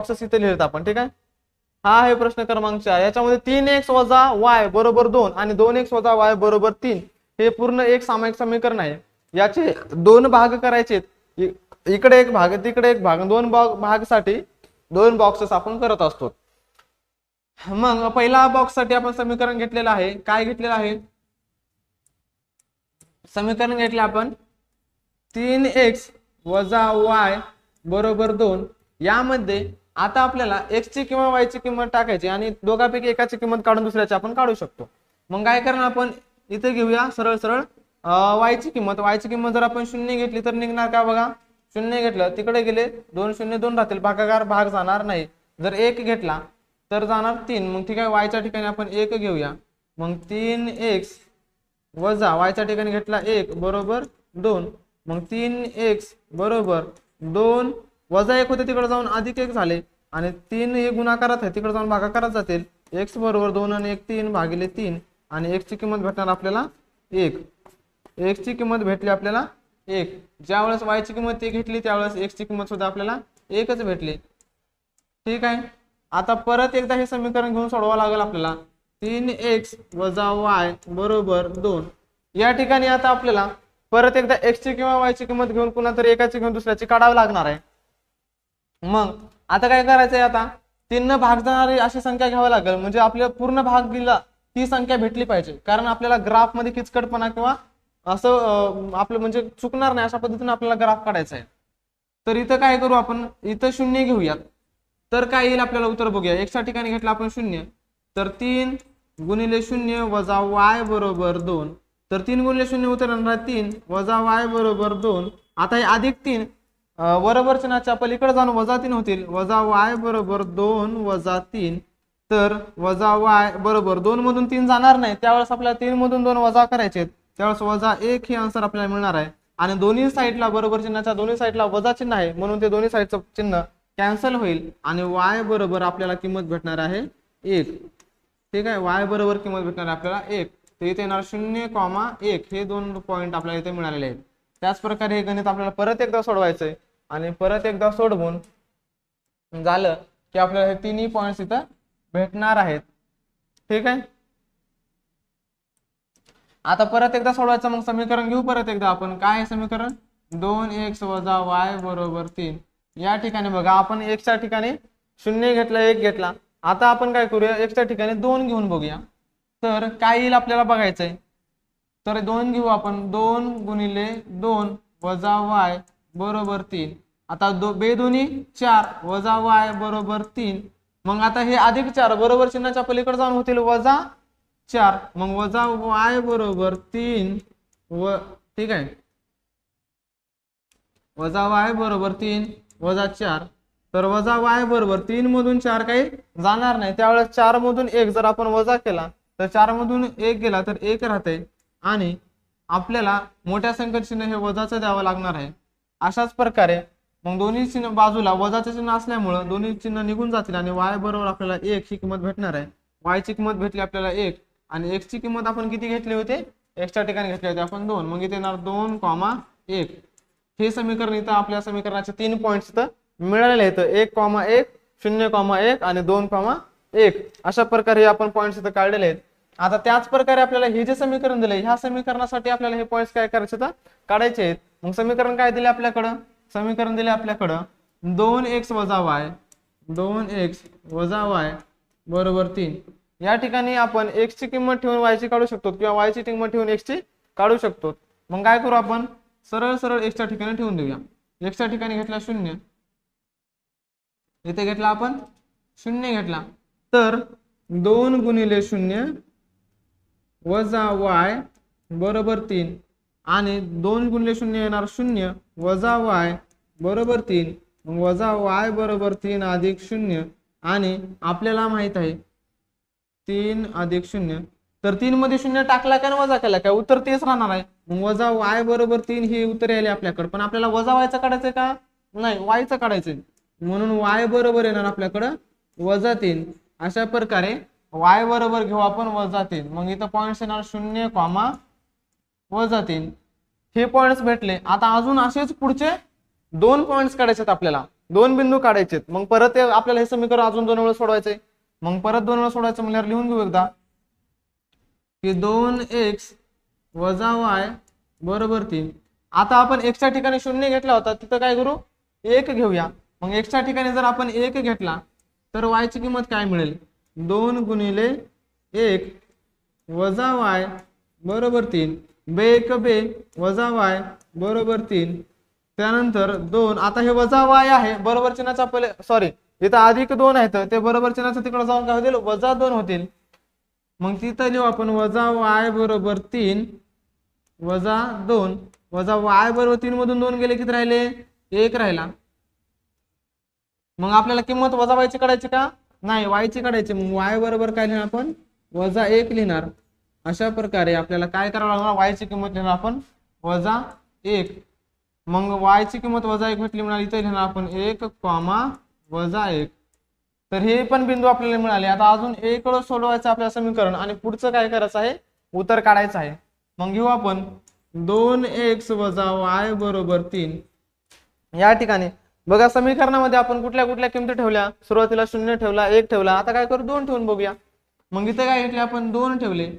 Boxes इथे लिहित आपण ठीक आहे? हा आहे प्रश्न क्रमांक चार याच्यामध्ये तीन एक्स वजा वाय बरोबर दोन आणि दोन एक्स वजा वाय बरोबर तीन. हे पूर्ण एक सामायिक समीकरण आहे. याचे दोन भाग करायचे इकडे एक भाग तिकडे एक भाग. दोन भाग भागसाठी दोन बॉक्सेस आपण करत असतो. मग पहिला बॉक्ससाठी आपण समीकरण घेतलेलं आहे. काय घेतलेलं आहे? समीकरण घेतले आपण. तीन एक्स वजा वाय बरोबर दोन. यामध्ये आता आपल्याला x ची किंवा वायची ची किंमत टाकायची आणि दोघांपैकी एकाची किंमत काढून दुसऱ्याची आपण काढू शकतो. मग काय करणार आपण? इथे घेऊया सरळ सरळ. वायची ची किंमत. वायची ची किंमत जर आपण शून्य घेतली तर निघणार का बघा? शून्य घेतलं तिकडे गेले दोन शून्य दोन राहतील. भागाकार भाग जाणार नाही. जर एक घेतला तर जाणार तीन. मग ठीक आहे वायच्या ठिकाणी आपण एक घेऊया. मग तीन एक्स वजा वायच्या ठिकाणी घेतला एक बरोबर दोन. मग तीन एक्स बरोबर दोन वजा एक होते तिकडे जाऊन अधिक एक झाले आणि तीन हे गुणाकारात आहे तिकडे जाऊन भागाकारात जातील. एक्स बरोबर दोन आणि एक तीन भागिले तीन आणि एक्सची किंमत भेटणार आपल्याला एक. एक्सची किंमत भेटली आपल्याला एक. ज्यावेळेस y किंमत एक घेतली त्यावेळेस एक्सची किंमत सुद्धा आपल्याला एकच भेटली. ठीक आहे? आता परत एकदा हे समीकरण घेऊन सोडवावं लागेल आपल्याला. तीन एक्स वजा वाय बरोबर दोन. या ठिकाणी आता आपल्याला परत एकदा एक्सची किंवा वायची किंमत घेऊन कुणा तरी एकाची घेऊन दुसऱ्याची काढावी लागणार आहे. मग आता काय करायचंय आता? तीन भाग जाणारी अशी संख्या घ्यावी लागेल. म्हणजे आपल्याला पूर्ण भाग दिला ती संख्या भेटली पाहिजे. कारण आपल्याला ग्राफमध्ये किचकटपणा किंवा असं आपलं म्हणजे चुकणार नाही अशा पद्धतीने आपल्याला ग्राफ काढायचा आहे. तर इथं काय करू आपण? इथं शून्य घेऊयात. तर काय येईल आपल्याला उत्तर बघूया. एक्सच्या ठिकाणी घेतलं आपण शून्य. तर तीन गुणिले शून्य वजा वाय बरोबर दोन. तर तीन गुणिले शून्य उत्तर तीन. वजा वाय बरोबर दोन. आता हे अधिक तीन. बरोबर चिन्हाच्या पलीकडे जाऊन वजा तीन होतील. वजा वाय बरोबर दोन वजा तीन. तर वजा वाय बरोबर दोन मधून तीन जाणार नाही. त्यावेळेस आपल्याला तीन मधून दोन वजा करायचे त्यावेळेस वजा एक हे आन्सर आपल्याला मिळणार आहे. आणि दोन्ही साईडला बरोबर चिन्हाच्या दोन्ही साईडला वजा चिन्ह आहे. म्हणून ते दोन्ही साईडचं चिन्ह कॅन्सल होईल. आणि वाय बरोबर आपल्याला किंमत भेटणार आहे एक. ठीक आहे? वाय बरोबर किंमत भेटणार आहे आपल्याला एक. तर इथे येणार शून्य कॉमा एक. हे दोन पॉईंट आपल्याला इथे मिळालेले आहेत. त्याच प्रकारे हे गणित आपल्याला परत एकदा सोडवायचं आहे आणि परत एकदा सोडवून झालं की आपल्याला हे तिन्ही पॉईंट्स इथं भेटणार आहेत. ठीक आहे? आता परत एकदा सोडवायचं मग समीकरण घेऊ परत एकदा आपण. काय समीकरण? दोन एक्स वजा वाय बरोबर तीन. या ठिकाणी बघा आपण एक्सच्या ठिकाणी शून्य घेतला एक घेतला. आता आपण काय करूया? एक्सच्या ठिकाणी दोन घेऊन बघूया. तर काय येईल आपल्याला बघायचंय? तर दोन घेऊ आपण. दोन गुणिले दोन वजा वाय बरोबर तीन. आता दो बेदोनी चार वजा वाय बरोबर तीन. मग आता हे अधिक चार बरोबर चिन्हाच्या पलीकडे जाऊन होतील वजा चार. मग वजा वाय बरोबर तीन. व ठीक आहे. वजा वाय बरोबर तीन वजा चार. तर वजा वाय बरोबर तीन मधून चार काही जाणार नाही. त्यावेळेस चार मधून एक जर आपण वजा केला तर चार मधून एक गेला तर एक राहते. आणि आपल्याला मोठ्या संख्येत चिन्ह हे वजाचं द्यावं लागणार आहे. अशाच प्रकारे मग दोन्ही चिन्ह बाजूला वजाचे चिन्ह असल्यामुळं दोन्ही चिन्ह निघून जातील आणि वाय बरोबर आपल्याला एक ही किंमत भेटणार आहे. वायची किंमत भेटली आपल्याला एक आणि एक्सची किंमत आपण किती घेतली होते? एक्सच्या ठिकाणी घेतली होती आपण दोन. मग इथे येणार दोन कॉमा एक. हे समीकरण इथं आपल्या समीकरणाचे तीन पॉईंट्स इथं मिळालेले आहेत. एक कॉमा एक शून्य कॉमा एक आणि दोन कॉमा एक. अशा प्रकारे आपण पॉईंट्स इथं काढलेले आहेत. आता त्याच प्रकारे आपल्याला हे जे समीकरण दिले ह्या समीकरणासाठी आपल्याला हे पॉईंट काय करायचे तर काढायचे आहेत. मग समीकरण काय दिले आपल्याकडं? समीकरण दिले आपल्याकडं दोन एक्स वजा वाय दोन एक्स वजा वाय बरोबर तीन. या ठिकाणी आपण एक्सची किंमत ठेवून वायची काढू शकतो किंवा वायची किंमत ठेवून एक्सची काढू शकतो. मग काय करू आपण? सरळ सरळ एक्सच्या ठिकाणी ठेवून देऊया. एक्सच्या ठिकाणी घेतला शून्य. इथे घेतला आपण शून्य घेतला. तर दोन गुणिले शून्य वजा वाय बरोबर तीन. आणि दोन गुणले शून्य येणार शून्य वजा वाय बरोबर तीन मग वजा वाय बरोबर तीन अधिक शून्य. आणि आपल्याला माहीत आहे तीन अधिक शून्य. तर तीन मध्ये शून्य टाकला काय वजा केला? काय उत्तर तेच राहणार आहे. मग वजा वाय बरोबर तीन ही उत्तर आले आपल्याकडे. पण आपल्याला वजा वायचं काढायचंय का? नाही वायचं काढायचंय. म्हणून वाय बरोबर येणार आपल्याकडं वजा तीन. अशा प्रकारे वाय बरोबर घेऊ आपण वजा तीन मग इथं पॉईंट्स येणार शून्य कॉमा वजा तीन हे पॉईंट्स भेटले. आता अजून असेच पुढचे दोन पॉईंट्स काढायचे आहेत आपल्याला. दोन बिंदू काढायचे मग परत आपल्याला हे समीकरण अजून दोन वेळा सोडवायचे मग परत दोन वेळा सोडवायचं म्हणल्यावर लिहून घेऊ एकदा. की दोन एक्स वजा वाय बरोबर तीन. आता आपण एक्सच्या ठिकाणी शून्य घेतला होता. तिथं काय करू? एक घेऊया. मग एक्सच्या ठिकाणी जर आपण एक घेतला तर वायची किंमत काय मिळेल? दोन गुणिले एक वजा वाय बरोबर तीन. बे एक बे वजा वाय बरोबर तीन. त्यानंतर दोन. आता हे वजा वाय आहे बरोबर चिन्हाचा पहिले सॉरी इथं अधिक दोन आहेत ते बरोबर चिन्हाचं तिकडे जाऊन काय होतील? वजा दोन होतील. मग तिथं लिहू आपण वजा वाय बरोबर तीन वजा दोन. वजा वाय बरोबर तीन मधून दोन गेले किती राहिले? एक राहिला. मग आपल्याला किंमत वजा व्हायची काढायची का? नाही वायची काढायची. मग वाय बरोबर काय लिहिणार आपण? वजा एक लिहिणार. अशा प्रकारे आपल्याला काय करावं लागणार? वायची किंमत लिहिणार आपण? वजा एक. मग वायची किंमत वजा एक भेटली म्हणाली इथे लिहिणार आपण एक कॉमा वजा एक. तर हे पण बिंदू आपल्याला मिळाले. आता अजून एक वेळ सोडवायचं आपल्याला समीकरण आणि पुढचं काय करायचं आहे? उत्तर काढायचं आहे. मग घेऊ आपण. दोन एक्स वजा वाय बरोबर तीन. या ठिकाणी बघा समीकरणामध्ये आपण कुठल्या कुठल्या किमती ठेवल्या? सुरुवातीला शून्य ठेवला एक ठेवला. आता काय करू? दोन ठेवून बघूया. मग इथे काय घेतले? आपण दोन ठेवले.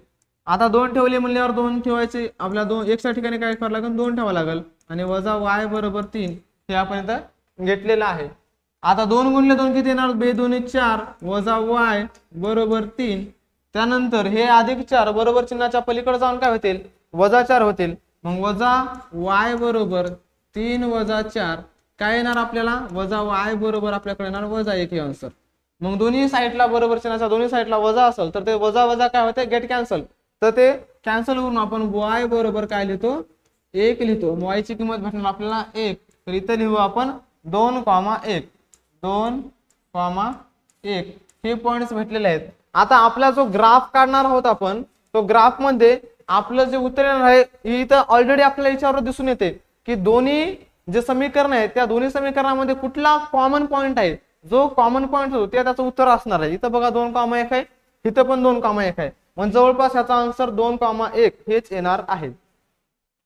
आता दोन ठेवले म्हणल्यावर दोन ठेवायचे आपल्या दोन एकच्या ठिकाणी काय करावं लागेल? दोन ठेवावं लागेल. आणि वजा वाय बरोबर तीन हे आपण इथं घेतलेलं आहे. आता दोन गुणले दोन किती येणार? बे दोन्ही चार. वजा वाय बरोबर तीन. त्यानंतर हे अधिक चार बरोबर चिन्हाच्या पलीकडे जाऊन काय होतील? वजा चार होतील. मग वजा वाय बरोबर तीन वजा चार. काय येणार आपल्याला? वजा वाय बरोबर आपल्याकडे येणार वजा एक हे आन्सर मग दोन्ही साईडला बरोबर चिन्हाचा दोन्ही साईडला वजा असेल तर ते वजा वजा काय होते गेट कॅन्सल तर ते कॅन्सल करून आपण वाय बरोबर काय लिहितो? एक लिहितो. वायची किंमत भेटणार आपल्याला एक. तर इथं लिहू आपण दोन कॉमा एक. दोन कॉमा एक. हे पॉइंट्स भेटलेले आहेत. आता आपला जो ग्राफ काढणार आहोत आपण तो ग्राफमध्ये आपलं जे उत्तर येणार आहे ही इथं ऑलरेडी आपल्याला याच्यावर दिसून येते की दोन्ही जे समीकरण आहे त्या दोन्ही समीकरणामध्ये कुठला कॉमन पॉईंट आहे जो कॉमन पॉईंट होतो ते त्याचं उत्तर असणार आहे. इथं बघा दोन कॉमा एक आहे इथं पण दोन कॉमा एक आहे. म्हणजे जवळपास याचा आन्सर दोन कॉमा एक हेच येणार आहे.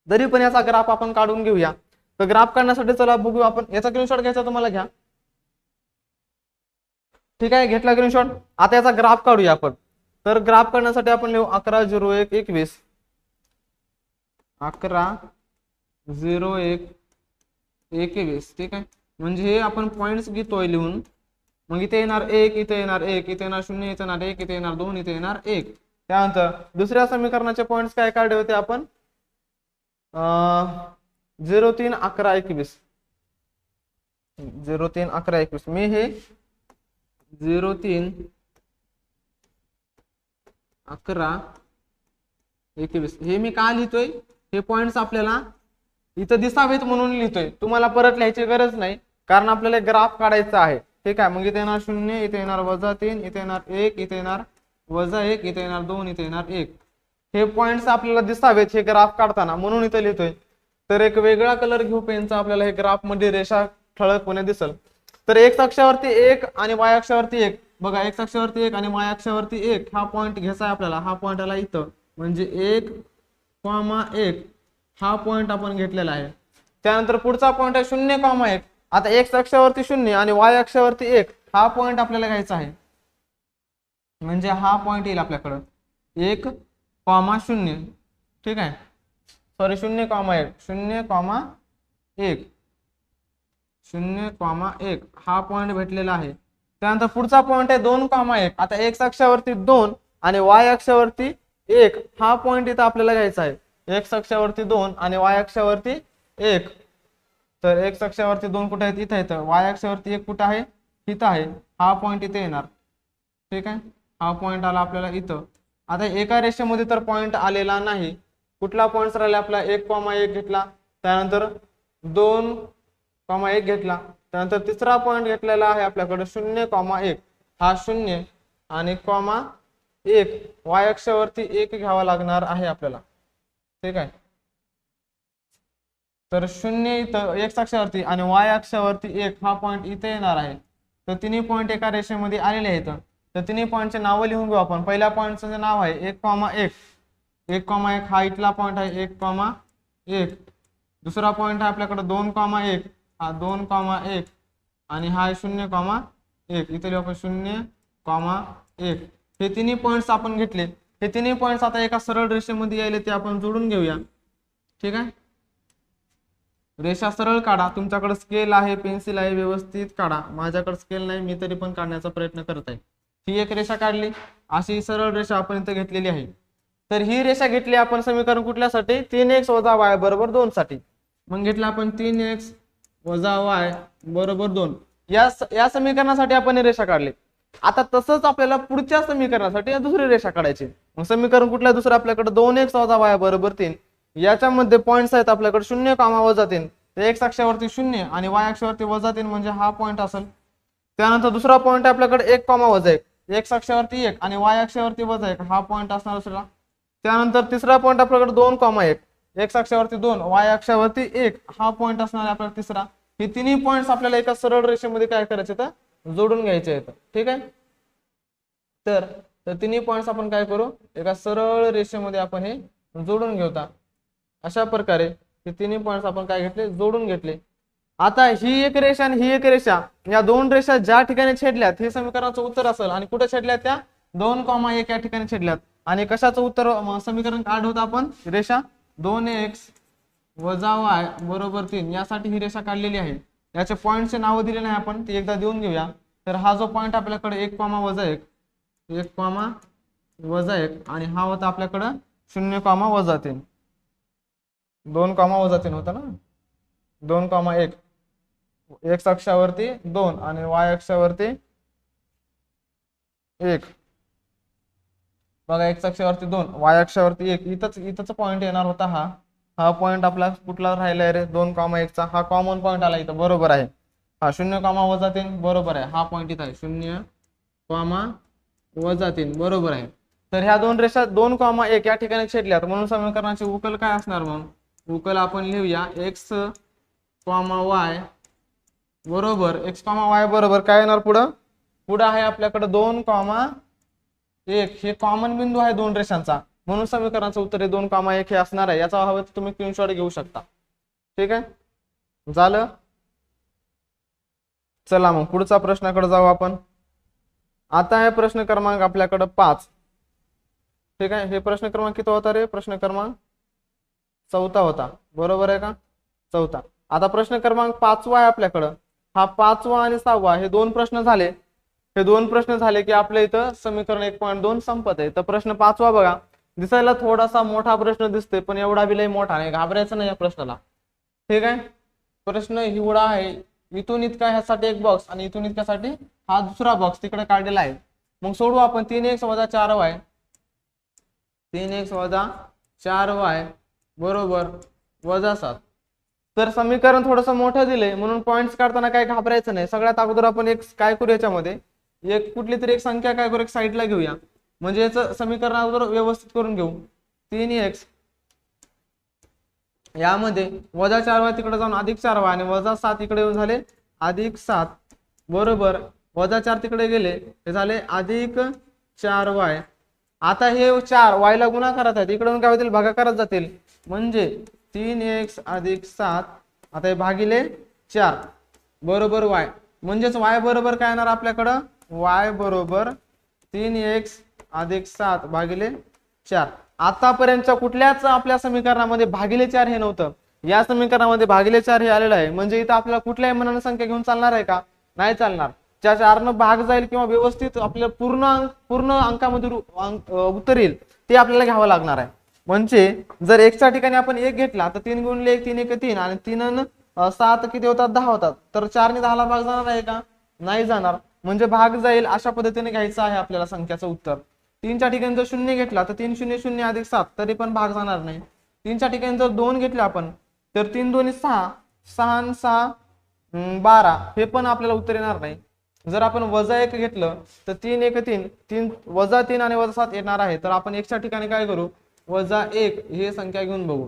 जरी पण याचा ग्राफ आपण काढून घेऊया. तर ग्राफ काढण्यासाठी चला बघू आपण. याचा स्क्रीनशॉट घ्यायचा तुम्हाला घ्या. ठीक आहे घेतला स्क्रीनशॉट आता याचा ग्राफ काढूया आपण. तर ग्राफ काढण्यासाठी आपण लिहू अकरा झिरो एक एकवीस. अकरा झिरो एक एकवीस ठीक आहे? म्हणजे हे आपण पॉईंट्स घेतोय लिहून. मग इथे येणार एक इथे येणार एक इथे येणार शून्य इथे येणार एक इथे येणार दोन इथे येणार एक. त्यानंतर दुसऱ्या समीकरणाचे पॉईंट्स काय काढले होते आपण? झिरो तीन अकरा एकवीस. झिरो तीन अकरा एकवीस. मी हे झिरो तीन अकरा एकवीस. हे मी का लिहितोय? हे पॉइंट्स आपल्याला इथं दिसावेत म्हणून लिहितोय. तुम्हाला परत लिहायची गरज नाही. कारण आपल्याला ग्राफ काढायचा आहे. ठीक आहे मग इथे येणार शून्य इथे येणार वजा तीन इथे येणार एक इथे येणार वजा एक इथे येणार दोन इथे येणार एक. हे पॉइंट्स आपल्याला दिसावेत हे ग्राफ काढताना. म्हणून इथे लिहितोय. तर एक वेगळा कलर घेऊ पेनचा आपल्याला हे ग्राफमध्ये रेषा ठळकपणे दिसल. तर एक्स अक्षावरती एक आणि वाय अक्षावरती एक. बघा एक्स अक्षावरती एक आणि वाय अक्षावरती एक. हा पॉईंट घ्यायचा आहे आपल्याला. हा पॉईंट आला इथं. म्हणजे एक कॉमा एक. हा पॉईंट आपण घेतलेला आहे. त्यानंतर पुढचा पॉईंट आहे शून्य कॉमा एक. आता एक्स अक्षावरती शून्य आणि वाय अक्षावरती एक. हा पॉईंट आपल्याला घ्यायचा आहे. म्हणजे हा पॉईंट येईल आपल्याकडं. एक कॉमा शून्य. ठीक आहे? सॉरी शून्य कॉमा एक. शून्य कॉमा एक. शून्य कॉमा एक. हा पॉईंट भेटलेला आहे. त्यानंतर पुढचा पॉईंट आहे दोन कॉमा एक. आता एक्स अक्षावरती दोन आणि वाय अक्षावरती एक. हा पॉईंट इथं आपल्याला घ्यायचा आहे. एक्स अक्षावरती दोन आणि वाय अक्षावरती एक. तर एक्स अक्षावरती दोन कुठे आहेत? इथं येतं. वाय अक्षावरती एक कुठं आहे? इथं आहे. हा पॉईंट इथे येणार. ठीक आहे? हा पॉईंट आला आपल्याला इथं. आता एका रेषेमध्ये तर पॉईंट आलेला नाही. कुठला पॉईंट राहिला आपला? एक कॉमा एक घेतला. त्यानंतर दोन कॉमा एक घेतला. त्यानंतर तिसरा पॉईंट घेतलेला आहे आपल्याकडे शून्य कॉमा एक. हा शून्य आणि कॉमा एक. वाय अक्षावरती एक घ्यावा लागणार आहे आपल्याला. ठीक आहे तर शून्य इथं एक्स अक्षावरती आणि वाय अक्षावरती एक हा पॉईंट इथे येणार आहे. तर तिन्ही पॉईंट एका रेषेमध्ये आलेले आहेत. तर तिन्ही पॉईंटचे नावं लिहून घेऊ आपण. पहिल्या पॉईंटचं जे नाव आहे एक कॉमा एक. एक कॉमा एक हा इथला पॉईंट आहे एक कॉमा एक. दुसरा पॉईंट आहे आपल्याकडे दोन कॉमा एक. हा दोन कॉमा एक. आणि हा आहे शून्य कॉमा एक. इथे लिहू आपण शून्य कॉमा एक. हे तिन्ही पॉईंट्स आपण घेतले. हे तिन्ही पॉईंट्स आता एका सरळ रेषेमध्ये यायले ते आपण जोडून घेऊया. ठीक आहे? रेषा सरळ काढा. तुमच्याकडे स्केल आहे पेन्सिल आहे व्यवस्थित काढा. माझ्याकडे स्केल नाही मी तरी पण काढण्याचा प्रयत्न करत आहे. ही एक रेषा काढली. अशी सरळ रेषा आपण इथं घेतलेली आहे. तर ही रेषा घेतली आपण समीकरण कुठल्यासाठी? तीन एक्स वजा वाय बरोबर दोन साठी. मग घेतला आपण तीन एक्स वजा वाय बरोबर दोन. या या समीकरणासाठी आपण ही रेषा काढली. आता तसंच आपल्याला पुढच्या समीकरणासाठी दुसरी रेषा काढायची. मग समीकरण कुठलं दुसरं आपल्याकडे? दोन एक्स वजा वाय बरोबर तीन. याच्यामध्ये पॉईंट्स आहेत आपल्याकडे शून्य कामा वजा तीन. तर एक्स अक्षावरती शून्य आणि वाय अक्षावरती वजा तीन म्हणजे हा पॉईंट असेल. त्यानंतर दुसरा पॉईंट आपल्याकडे एक कॉमा वजा एक. एक्स अक्षावरती एक आणि वाय अक्षावरती वजा एक. हा पॉईंट असणार दुसरा त्यानंतर तिसरा पॉईंट आपल्याकडे दोन कॉमा एक. एक्स अक्षावरती दोन वाय अक्षावरती एक. हा पॉईंट असणार आपल्याला तिसरा. हे तिन्ही पॉईंट्स आपल्याला एका सरळ रेषेमध्ये काय करायचे तर? जोडून घ्यायचे आहेत. ठीक आहे? तर तर तिन्ही पॉईंट्स आपण काय करू? एका सरळ रेषेमध्ये आपण हे जोडून घेऊता. अशा प्रकारे हे तिन्ही पॉईंट्स आपण काय घेतले? जोडून घेतले. आता ही एक रेषा आणि ही एक रेषा या दोन रेषा ज्या ठिकाणी छेडल्यात हे समीकरणाचं उत्तर असेल. आणि कुठे छेडल्यात त्या? दोन कॉमा एक या ठिकाणी छेडल्यात आणि कशाचं उत्तर समीकरण काढवत आपण? रेषा दोन एक्स वजा वाय बरोबर तीन यासाठी ही रेषा काढलेली आहे. याचे पॉईंटचे नावं दिले नाही आपण ती एकदा देऊन घेऊया. तर हा जो पॉईंट आपल्याकडे एक कॉमा वजा एक एक कॉमा वजा एक. आणि हा होता आपल्याकडं शून्य कॉमा वजा तीन. दोन कॉमा वजा तीन होता ना? दोन कॉमा एक. एक्स अक्षावरती दोन आणि वाय अक्षावरती एक. बघा एक्स अक्षावरती दोन वाय अक्षावरती एक. इथंच इथंच पॉईंट येणार होता हा. हा पॉईंट आपला कुठला राहिला रे? दोन कॉमा एकचा हा कॉमन पॉईंट आला इथं. बरोबर आहे. हा शून्य कॉमा वजा तीन. बरोबर आहे. हा पॉईंट इथं आहे. शून्य कॉमा वजा तीन बरोबर आहे. तर ह्या दोन रेषा दोन कॉमा एक या ठिकाणी छेडल्यात म्हणून समीकरणाची उकल काय असणार मग? उकल आपण लिहूया. एक्स कॉमा वाय बरोबर एक्स कॉमा वाय बरोबर काय येणार पुढं? पुढं आहे आपल्याकडे दोन कॉमा एक. हे कॉमन बिंदू आहे दोन रेषांचा. म्हणून समीकरणाचं उत्तर हे दोन कॉमा एक हे असणार आहे. याचा हवं तुम्ही स्क्रीनशॉट घेऊ शकता. ठीक आहे? झालं? चला मग पुढचा प्रश्नाकडे जाऊ आपण. आता आहे प्रश्न क्रमांक आपल्याकडं पाच. ठीक आहे? हे प्रश्न क्रमांक किती होता रे? प्रश्न क्रमांक चौथा होता. बरोबर आहे का? चौथा. आता प्रश्न क्रमांक पाचवा आहे आपल्याकडं. हा पाचवा आणि सहावा हे दोन प्रश्न झाले. हे दोन प्रश्न झाले की आपल्या इथं समीकरण एक पॉईंट दोन संपत आहे. तर प्रश्न पाचवा बघा. दिसायला थोडासा मोठा प्रश्न दिसतोय पण एवढा विलय मोठा नाही. घाबरायचा नाही या प्रश्नाला. ठीक आहे? प्रश्न हिवडा आहे. इथून इतका ह्यासाठी एक बॉक्स आणि इथून इतक्यासाठी हा दुसरा बॉक्स तिकडे काढलेला आहे. मग सोडू आपण तीन एक्स वजा चार वाय. तीन एक्स वजा चार वाय बरोबर वजा सात. तर समीकरण थोडंसं मोठं दिलंय म्हणून पॉईंट्स काढताना काय घाबरायचं नाही. सगळ्यात अगोदर आपण एक काय करू याच्यामध्ये? एक कुठली तरी एक संख्या काय करू एक साईडला घेऊया. म्हणजे याचं समीकरण अगोदर व्यवस्थित करून घेऊ. तीन एक्स यामध्ये वजा चार वाय तिकडे जाऊन अधिक चार वाय आणि वजा सात इकडे येऊन झाले अधिक सात. बरोबर वजा चार तिकडे गेले हे झाले अधिक चार वाय. आता हे चार वायला गुणाकारात आहेत इकडून काय होतील? भागाकारात जातील. म्हणजे तीन एक्स अधिक सात. आता हे भागिले चार. बरोबर वाय. म्हणजेच वाय बरोबर काय येणार आपल्याकडं? वाय बरोबर तीन एक्स अधिक सात भागिले चार. आतापर्यंतच्या कुठल्याच आपल्या समीकरणामध्ये भागिले चार हे नव्हतं. या समीकरणामध्ये भागिले चार हे आलेलं आहे. म्हणजे इथं आपल्याला कुठल्याही मनानं संख्या घेऊन चालणार आहे का? नाही चालणार. ज्या चारनं भाग जाईल किंवा व्यवस्थित आपल्या पूर्ण अंक पूर्ण अंकामध्ये रु- उत्तर येईल ते आपल्याला घ्यावं लागणार आहे. म्हणजे जर एकच्या ठिकाणी आपण एक घेतला तर तीन गुणले एक तीन एक तीन आणि तीन सात किती होतात? दहा होतात. तर चारने दहाला भाग जाणार आहे का? नाही जाणार. म्हणजे भाग जाईल अशा पद्धतीने घ्यायचं आहे आपल्याला संख्याचं उत्तर. तीनच्या ठिकाणी जर शून्य घेतला तर तीन शून्य शून्य अधिक सात तरी पण भाग जाणार नाही. तीनच्या ठिकाणी जर दोन घेतले आपण तर तीन दोन्ही सहा सहा सहा बारा हे पण आपल्याला उत्तर येणार नाही. जर आपण वजा एक घेतलं तर तीन एक तीन तीन वजा तीन आणि वजा सात येणार आहे. तर आपण एकच्या ठिकाणी काय करू? वजा एक हे संख्या घेऊन बघू.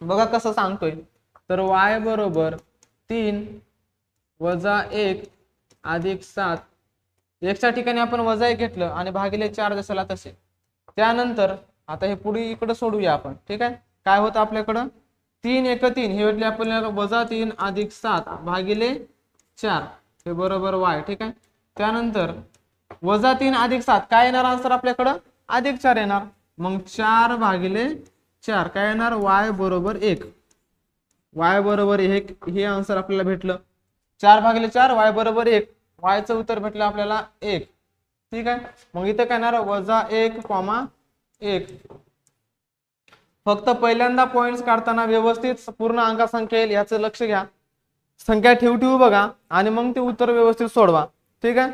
बघा कसं सांगतोय. तर वाय बरोबर तीन वजा एक अधिक सात एकच्या ठिकाणी आपण वजा एक घेतलं आणि भागिले चार जसला तसे. त्यानंतर आता हे पुढे इकडं सोडूया आपण ठीक आहे? काय होतं आपल्याकडं? तीन एक तीन हे भेटले आपल्याला वजा तीन अधिक सात भागिले चार हे बरोबर वाय ठीक आहे? त्यानंतर वजा तीन अधिक सात काय येणार आन्सर आपल्याकडं? अधिक चार येणार. मग चार भागिले चार काय येणार? वाय बरोबर एक. वाय बरोबर एक हे आन्सर आपल्याला भेटलं. चार भागिले चार वाय बरोबर एक. वायचं उत्तर भेटलं आपल्याला एक. ठीक आहे? मग इथं काय येणार? वजा एक कॉमा एक. फक्त पहिल्यांदा पॉइंट काढताना व्यवस्थित पूर्ण अंका संख्या येईल याचं लक्ष घ्या. संख्या ठेव ठेवू बघा आणि मग ते उत्तर व्यवस्थित सोडवा. ठीक आहे?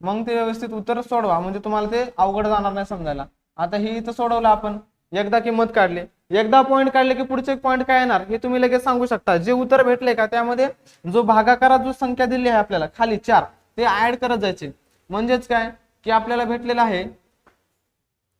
मग ते व्यवस्थित उत्तर सोडवा. म्हणजे तुम्हाला ते अवघड जाणार नाही समजायला. आता ही इथं सोडवलं आपण. एकदा किंमत काढली. एकदा पॉईंट काढले की पुढचे पॉईंट काय येणार? हे तुम्ही लगेच सांगू शकता. जे उत्तर भेटले का त्यामध्ये जो भागाकारात जो संख्या दिली आहे आपल्याला खाली चार. ते ऍड करत जायचे. म्हणजेच काय? की आपल्याला भेटलेलं आहे.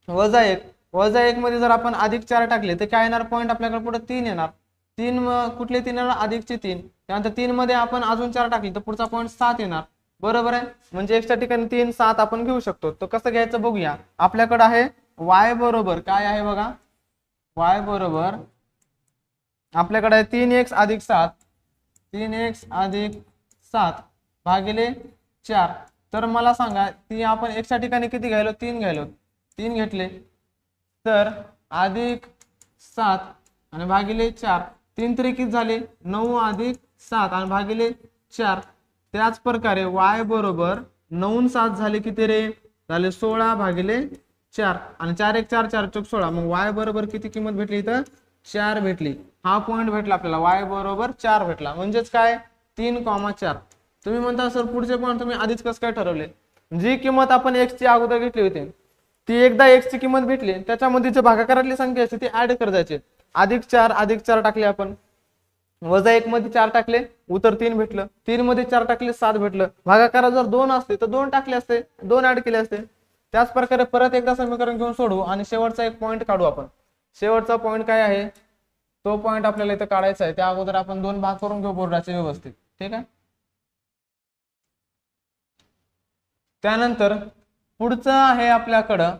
वजा एक. वजा एक मध्ये जर आपण अधिक चार टाकले तर काय येणार? पॉईंट आपल्याकडे पुढे तीन येणार. तीन कुठले तीन येणार? अधिकचे तीन. त्यानंतर तीन मध्ये आपण अजून चार टाकले तर पुढचा पॉईंट सात येणार. बरोबर आहे? म्हणजे एक्सच्या ठिकाणी तीन सात आपण घेऊ शकतो. तर कसं घ्यायचं बघूया. आपल्याकडे आहे वाय बरोबर. काय आहे बघा? वाय बरोबर. आपल्याकडे आहे तीन एक्स अधिक सात. तीन एक्स अधिक सात. भागिले चार. तर मला सांगा ती आपण एक्सच्या ठिकाणी किती घ्यायलो? तीन घ्यायलो. तीन घेतले. तर अधिक सात आणि भागिले चार. तीन तरी किती झाले? नऊ अधिक सात आणि भागिले चार. त्याच प्रकारे वाय बरोबर नऊ सात झाले किती रे? झाले सोळा भागिले चार. आणि चार एक चार चार चौक सोळा. मग वाय बरोबर किती किंमत भेटली इथं? चार भेटली. हा पॉईंट भेटला आपल्याला. वाय बरोबर चार भेटला. म्हणजेच काय? तीन कॉमा चार. तुम्ही म्हणता सर पुढचे पॉईंट तुम्ही आधीच कसं काय ठरवले? जी किंमत आपण एक्स ची अगोदर घेतली होती ती एकदा एक्स ची किंमत भेटली त्याच्यामध्ये जे भागाकारातली संख्या असते ती ऍड कर जायची. अधिक चार अधिक चार टाकले आपण. वजा एक मध्ये चार टाकले उत्तर तीन भेटलं. तीन मध्ये चार टाकले सात भेटलं. भागाकारात जर दोन असते तर दोन टाकले असते दोन ऍड केले असते. त्याच प्रकारे परत एकदा समीकरण घेऊन सोडवू आणि शेवटचा एक पॉईंट काढू आपण. शेवटचा पॉईंट काय आहे? तो पॉईंट आपल्याला इथं काढायचा आहे. त्या अगोदर आपण दोन भाग करून घेऊ बोर्डाचे व्यवस्थित. ठीक आहे? त्यानंतर पुढचं आहे आपल्याकडं.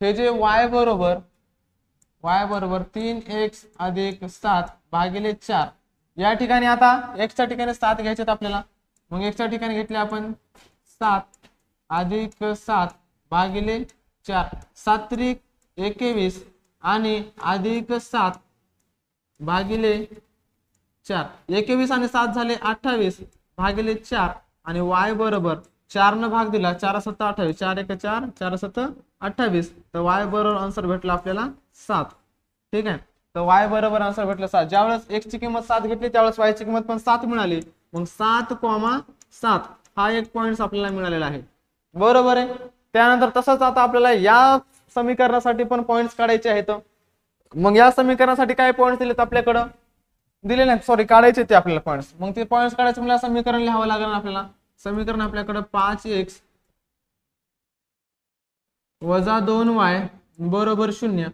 हे जे वाय बरोबर वाय बरोबर तीन एक्स अधिक सात भागिले चार. या ठिकाणी आता एक्सच्या ठिकाणी सात घ्यायचे आपल्याला. मग एक्सच्या ठिकाणी घेतले आपण सात अधिक सात भागिले चार. सात्रिक एकवीस आणि अधिक सात भागिले चार. एकवीस आणि सात झाले अठ्ठावीस भागिले चार आणि वाय बरोबर चार न भाग दिला. चार सत्ता अठ्ठावीस. चार एक चार चार सत्ता अठ्ठावीस. तर वाय बरोबर आन्सर भेटला आपल्याला सात. ठीक आहे? तर वाय बरोबर आन्सर भेटला सात. ज्यावेळेस एक्स ची किंमत सात घेतली त्यावेळेस वायची किंमत पण सात मिळाली. मग सात कॉमा सात हा एक पॉइंट आपल्याला मिळालेला आहे. बरोबर आहे? त्यानंतर तसंच आता आपल्याला या समीकरणासाठी पण पॉइंट्स काढायचे आहेत. मग या समीकरणासाठी काय पॉईंट्स दिलेत आपल्याकडं? दिले नाही. सॉरी काढायचे ते आपल्याला पॉईंट्स मग ते पॉईंट्स काढायचे मला समीकरण लिहावं लागेल आपल्याला? समीकरण आपल्याकडं पाच एक्स वजा दोन वाय बरोबर शून्य.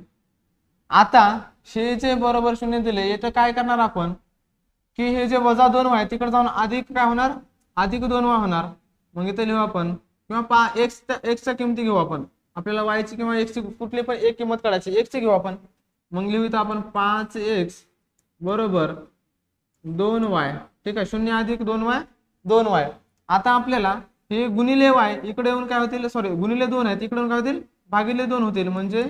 आता हे जे बरोबर शून्य दिले इथं काय करणार आपण? की हे जे वजा दोन वाय तिकडे जाऊन अधिक काय होणार? अधिक दोन वाय होणार. मग इथं लिहू आपण. किंवा पा एक्स एक्सच्या किमती घेऊ आपण. आपल्याला वायची किंवा एक्सची कुठली पण एक किंमत काढायची एक्सची घेऊ आपण. मग लिहू इथं आपण पाच एक्स बरोबर दोन वाय. ठीक आहे शून्य अधिक दोन वाय दोन वाय. आता आपल्याला हे गुणिले वाय इकडे येऊन काय होतील? सॉरी गुणिले दोन आहेत. इकडे येऊन काय होतील? भागिले दोन होतील. म्हणजे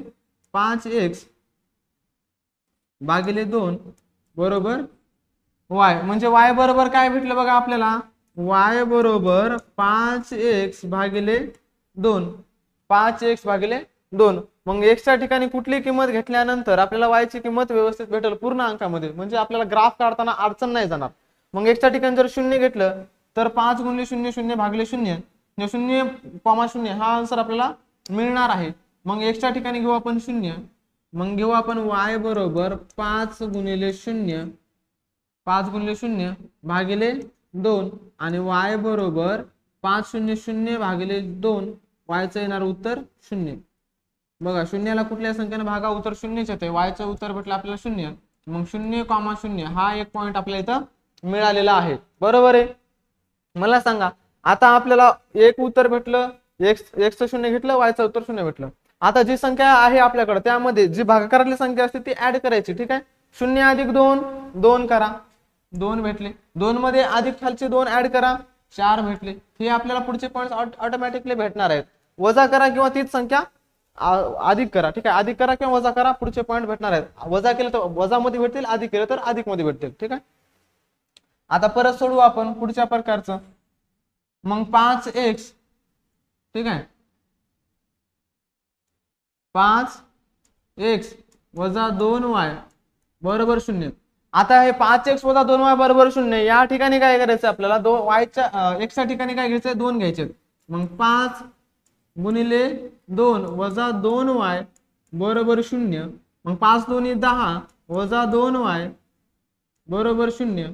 पाच एक्स भागिले दोन बरोबर वाय. म्हणजे वाय बरोबर काय भेटलं बघा आपल्याला? वाय बरोबर पाच एक्स भागिले दोन. पाच एक्स भागिले दोन. मग एक्सच्या ठिकाणी कुठली किंमत घेतल्यानंतर आपल्याला वाय ची किंमत व्यवस्थित भेटेल पूर्ण अंकामध्ये. म्हणजे आपल्याला ग्राफ काढताना अडचण नाही जाणार. मग एक्सच्या ठिकाणी जर शून्य घेतलं तर पाच गुणले शून्य शून्य भागिले शून्य म्हणजे शून्य कॉमा शून्य हा आन्सर आपल्याला मिळणार आहे. मग एक्सच्या ठिकाणी घेऊ आपण शून्य. मग घेऊ आपण वाय बरोबर पाच गुणिले शून्य पाच गुणिले शून्य भागिले दोन आणि वाय बरोबर पाच शून्य शून्य भागिले दोन वायचं येणार उत्तर शून्य. बघा शून्याला कुठल्या संख्येने भागा? उत्तर शून्यच येते वायचं उत्तर भेटलं आपल्याला शून्य. मग शून्य कॉमा शून्य हा एक पॉईंट आपल्या इथं मिळालेला आहे. बरोबर आहे? मला सांगा आता आपल्याला एक उत्तर भेटलं एक्स एक्सचं शून्य घेतलं वायचं उत्तर शून्य भेटलं. आता जी संख्या आहे आपल्याकडे त्यामध्ये जी भागाकारातली संख्या असते ती ऍड करायची ठीक आहे? शून्य अधिक दोन दोन करा. दोन भेटले. दोन मध्ये अधिक खालचे दोन ऍड करा. चार भेटले. हे आपल्याला पुढचे पॉईंट ऑटोमॅटिकली भेटणार आहेत. वजा करा किंवा तीच संख्या अधिक करा ठीक आहे? अधिक करा किंवा वजा करा पुढचे पॉईंट भेटणार आहेत. वजा केलं तर वजा मध्ये भेटतील अधिक केलं तर अधिकमध्ये भेटतील ठीक आहे? आता परत सोडवू आपण पुढच्या प्रकारचं. मग पाच एक्स ठीक आहे? पाच एक्स वजा दोन वाय बरोबर शून्य. आता हे पाच एक्स वजा दोन वाय बरोबर शून्य या ठिकाणी काय करायचं आपल्याला? दो वायच्या एक्सच्या ठिकाणी काय घ्यायचंय दोन घ्यायचे. मग पाच गुणिले दोन वजा दोन वाय बरोबर शून्य. मग पाच दोन्ही दहा वजा दोन वाय बरोबर शून्य.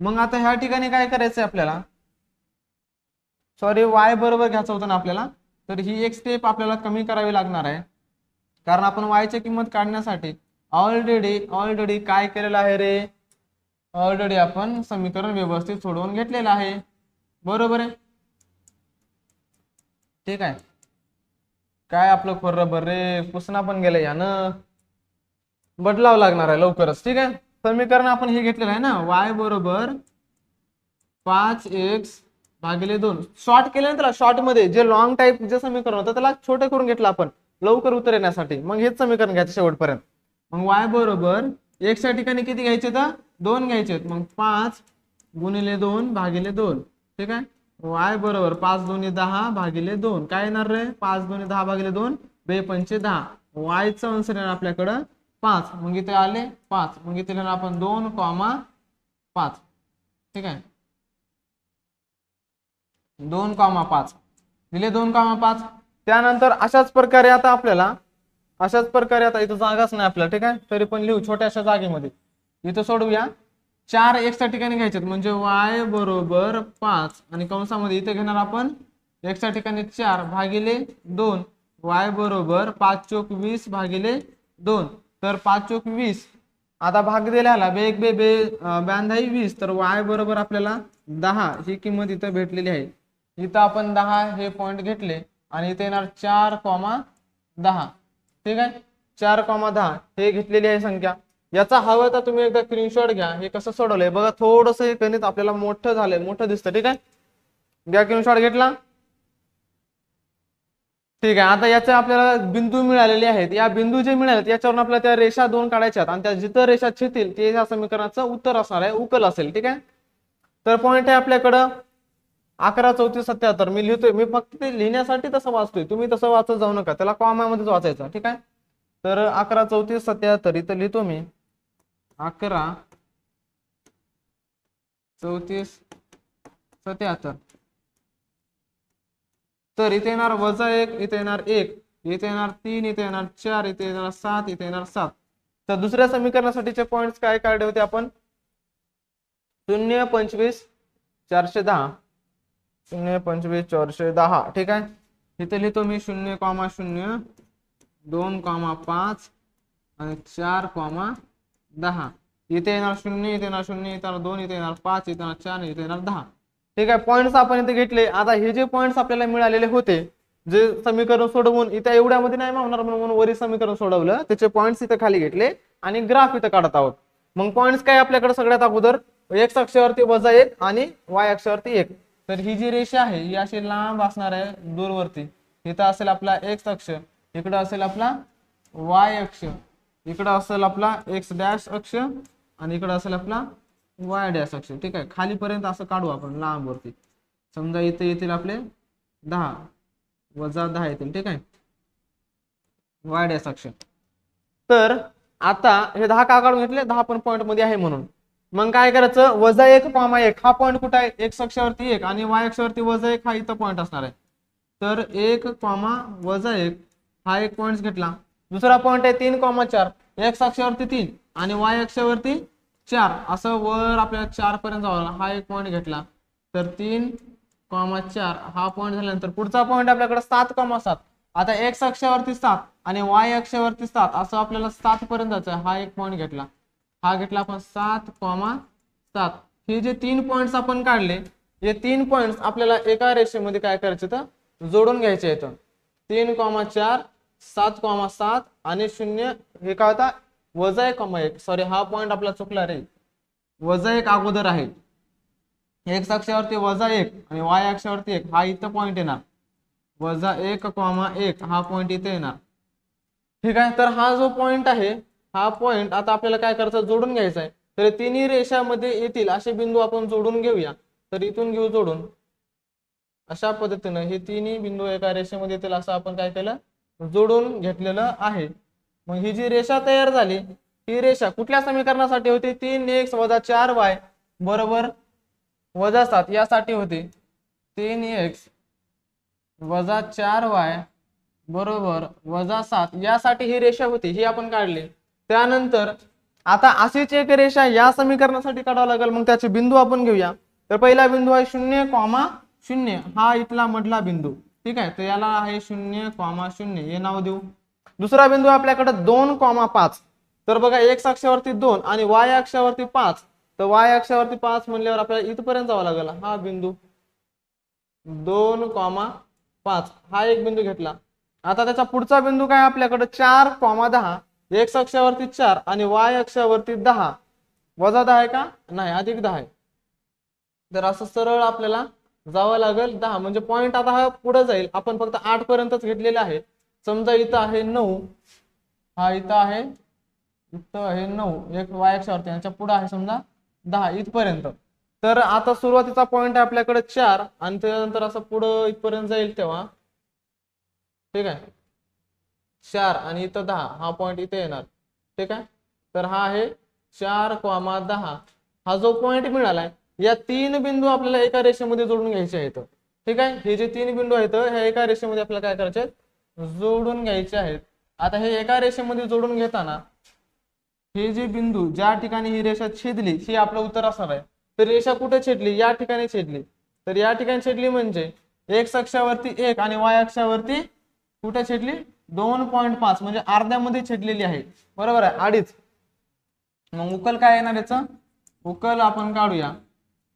मग आता ह्या ठिकाणी काय करायचंय आपल्याला? सॉरी वाय बरोबर घ्यायचं होतं ना आपल्याला? तर ही एक स्टेप आपल्याला कमी करावी लागणार आहे. कारण आपण वायची किंमत काढण्यासाठी ऑलरेडी ऑलरेडी काय केलेलं आहे रे? ऑलरेडी आपण समीकरण व्यवस्थित सोडवून घेतलेलं आहे. बरोबर आहे? ठीक आहे. काय आपलं खोर रे? पुसना पण गेलं यानं. बदलावं लागणार आहे लवकरच. ठीक आहे? समीकरण आपण हे घेतलेलं आहे ना? वाय बरोबर पाच एक्स भागिले दोन. शॉर्ट केल्यानंतर त्याला शॉर्टमध्ये जे लॉंग टाईप जे समीकरण होतं त्याला छोटे करून घेतलं आपण. लवकर उत्तर येण्यासाठी. मग हेच समीकरण घ्यायचं शेवटपर्यंत. मग वाय बरोबर एक्सच्या ठिकाणी किती घ्यायचे तर? दोन घ्यायचे मग पाच गुणिले दोन भागिले दोन. ठीक आहे? वाय बरोबर पाच दोन्ही दहा भागिले दोन. काय येणार रे? पाच दोन्ही दहा भागिले दोन. बे पंचे दहा वायचं आन्सर येणार आपल्याकडं पाच. मग इथे आले पाच. मग इथे आपण दोन कॉमा पाच. ठीक आहे? दोन कॉमा पाच. दिले दोन कॉमा पाच. त्यानंतर अशाच प्रकारे आता आपल्याला अशाच प्रकारे आता इथं जागाच नाही आपल्याला ठीक आहे? तरी पण लिहू छोट्याशा जागेमध्ये. इथं सोडवूया. चार एक्सच्या ठिकाणी घ्यायचे म्हणजे वाय बरोबर पाच. आणि कंसामध्ये इथे घेणार आपण एक्सच्या ठिकाणी चार भागिले दोन. वाय बरोबर पाच चोक वीस भागिले दोन. तर पाच चोक वीस. आता भाग दिलेला बे एक बे बे अं, वीस. तर वाय बरोबर आपल्याला दहा ही किंमत इथं भेटलेली आहे. इथं आपण दहा हे पॉइंट घेतले आणि इथे येणार चार कॉमा दहा. ठीक आहे? चार कॉमा दहा. हे घेतलेली आहे संख्या. याचा हवं तर तुम्ही एकदा स्क्रीनशॉट घ्या. हे कसं सोडवलंय? बघा थोडस हे गणित आपल्याला मोठं झालंय. मोठं दिसतं. ठीक आहे? घ्या स्क्रीनशॉट घेतला. ठीक आहे आता याचे आपल्याला बिंदू मिळालेले आहेत. या बिंदू जे मिळाले याच्यावरून आपल्याला त्या रेषा दोन काढायच्या आहेत. आणि त्या जिथं रेषा छेतील ते या समीकरणाचं उत्तर असणार आहे उकल असेल ठीक आहे? तर पॉईंट आहे आपल्याकडं अकरा चौतीस सत्याहत्तर. मी लिहितोय मी फक्त ते लिहिण्यासाठी तसं वाचतोय. तुम्ही तसं वाचत जाऊ नका त्याला कॉमामध्येच वाचायचं ठीक आहे? तर अकरा चौतीस सत्याहत्तर इथं लिहितो मी. अकरा चौतीस सत्याहत्तर. तर इथे येणार वजा एक इथे येणार एक इथे येणार तीन इथे येणार चार इथे येणार सात इथे येणार सात तर दुसऱ्या समीकरणासाठीचे पॉइंट काय काढले होते आपण शून्य पंचवीस चारशे दहा शून्य पंचवीस चारशे दहा ठीक आहे इथे लिहितो मी शून्य कॉमा शून्य दोन कॉमा पाच आणि चार कॉमा दहा इथे येणार शून्य इथे येणार शून्य इथे येणार दोन इथे येणार पाच इथे येणार चार इथे येणार दहा ठीक आहे पॉईंट्स आपण इथे घेतले. आता हे जे पॉईंट्स आपल्याला मिळालेले होते जे समीकरण सोडवून इथे एवढ्यामध्ये नाही मावणार म्हणून वरील समीकरण सोडवलं त्याचे पॉईंट्स इथे खाली घेतले आणि ग्राफ इथं काढत आहोत. मग पॉईंट्स काय आपल्याकडे सगळ्यात अगोदर? एक्स अक्षावरती वजा एक आणि वाय अक्षावरती एक. तर ही जी रेषा आहे ही अशी लांब असणार आहे दूरवरती. इथं असेल आपला एक्स अक्ष इकडं असेल आपला वाय अक्ष इकडं असेल आपला एक्स डॅश अक्ष आणि इकडं असेल आपला वाय डॅश अक्ष ठीक आहे खालीपर्यंत असं काढू आपण लांब वरती समजा इथे येतील आपले दहा वजा दहा येतील ठीक आहे? वाय डॅश अक्ष तर आता हे दहा का काढून घेतले? दहा पण पॉईंटमध्ये आहे म्हणून. मग काय करायचं? वजा एक कॉमा एक. हा पॉईंट कुठं आहे? एक्स अक्षावरती एक आणि वाय अक्षावरती वजा एक हा इथं पॉईंट असणार आहे. तर एक कॉमा वजा एक हा एक पॉईंट घेतला. दुसरा पॉईंट आहे तीन कॉमा चार. एक्स अक्षावरती तीन आणि वाय अक्षावरती चार. असं वर आपल्याला चार पर्यंत जावं हा एक पॉईंट घेतला. तर तीन कॉमा चार. हा पॉईंट झाल्यानंतर पुढचा पॉईंट आपल्याकडे सात कॉमा सात. आता एक्स अक्षावरती सात आणि वाय अक्षावरती सात. असं आपल्याला सात पर्यंत जायचं आहे. हा एक पॉईंट घेतला. हा घेतला आपण सात कॉमा सात. हे जे तीन पॉईंट्स आपण काढले हे तीन पॉईंट्स आपल्याला एका रेषेमध्ये काय करायचे तर जोडून घ्यायचे आहेत. तीन कॉमा चार सात कॉमा सात आणि शून्य हे काय होता? वजा एक कॉमा एक? सॉरी हा पॉईंट आपला चुकला रे. वजा एक अगोदर आहे. एक्स अक्षावरती वजा एक आणि वाय अक्षावरती एक. हा इथं पॉईंट येणार. वजा एक कॉमा एक. हा पॉईंट इथे येणार. ठीक आहे? तर हा जो पॉईंट आहे हा पॉईंट आता आपल्याला काय करायचं? जोडून घ्यायचा आहे. तर तिन्ही रेषामध्ये येतील असे बिंदू आपण जोडून घेऊया. तर इथून घेऊ जोडून. अशा पद्धतीनं हे तिन्ही बिंदू एका रेषेमध्ये येतील असं आपण काय केलं? जोडून घेतलेलं आहे. मग ही जी रेषा तयार झाली ही रेषा कुठल्या समीकरणासाठी होती? तीन एक्स वजा चार वाय बरोबर वजा सात यासाठी होती. तीन एक्स वजा चार वाय बरोबर वजा सात यासाठी ही रेषा होती ही आपण काढली. त्यानंतर आता अशीच एक रेषा या समीकरणासाठी काढावं लागेल मग त्याचे बिंदू आपण घेऊया. तर पहिला बिंदू आहे शून्य कॉमा शून्य. हा इथला मधला बिंदू. ठीक आहे? तर याला आहे शून्य कॉमा शून्य. हे नाव देऊ. दुसरा बिंदू आहे आपल्याकडे दोन कॉमा पाच. तर बघा एक्स अक्षावरती दोन आणि वाय अक्षावरती पाच. तर वाय अक्षावरती पाच म्हणल्यावर आपल्याला इथपर्यंत जावं लागेल हा बिंदू. दोन कॉमा पाच. हा एक बिंदू घेतला. आता त्याचा पुढचा बिंदू काय आपल्याकडे? चार कॉमा दहा. एक्स अक्षावरती चार आणि वाय अक्षावरती दहा. वजा दहा आहे का? नाही अधिक दहा आहे. तर असं सरळ आपल्याला जावं लागेल दहा. म्हणजे पॉईंट आता हा पुढे जाईल. आपण फक्त आठ पर्यंतच घेतलेले आहे. समजा इथं आहे नऊ हा इथं आहे इथं आहे नऊ एक वाय अक्षावरती याच्यापुढे आहे समजा दहा इथपर्यंत. तर आता सुरुवातीचा पॉईंट आहे आपल्याकडे चार आणि त्याच्यानंतर असं पुढं इथपर्यंत जाईल तेव्हा. ठीक आहे? चार आणि इथं दहा हा पॉईंट इथे येणार. ठीक आहे? तर हा आहे चार क्वामा दहा. हा जो पॉईंट मिळालाय या तीन बिंदू आपल्याला एका रेषेमध्ये जोडून घ्यायचे आहेत. ठीक आहे? हे जे तीन बिंदू आहेत ह्या एका रेषेमध्ये आपल्याला काय करायचे आहेत? जोडून घ्यायचे आहेत. आता हे एका रेषेमध्ये जोडून घेताना हे जे बिंदू ज्या ठिकाणी ही रेषा छेदली ही आपलं उत्तर असणार आहे. तर रेषा कुठे छेदली? या ठिकाणी छेदली. तर या ठिकाणी छेदली म्हणजे एक्स अक्षावरती एक आणि वाय अक्षावरती कुठे छेदली? दोन पॉईंट पाच म्हणजे अर्ध्यामध्ये छेदलेली आहे. बरोबर आहे? अडीच. मग उकल काय येणार याचा? उकल आपण काढूया.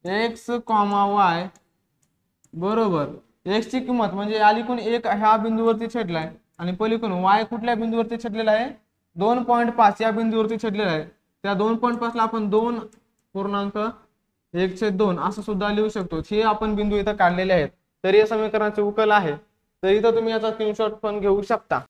एक्स कॉमा वाय बरोबर. एक्स ची किंमत म्हणजे अलीकडून एक ह्या बिंदूवरती छेडलाय आणि पलीकून वाय कुठल्या बिंदूवरती छेडलेला आहे? दोन पॉईंट पाच या बिंदूवरती छेडलेला आहे. त्या दोन पॉईंट पाचला आपण दोन पूर्णांक एकशे दोन असं सुद्धा लिहू शकतो. हे आपण बिंदू इथं काढलेले आहेत. तर या समीकरणाचे उकल आहे. तर इथं तुम्ही याचा स्क्रीनशॉट पण घेऊ शकता.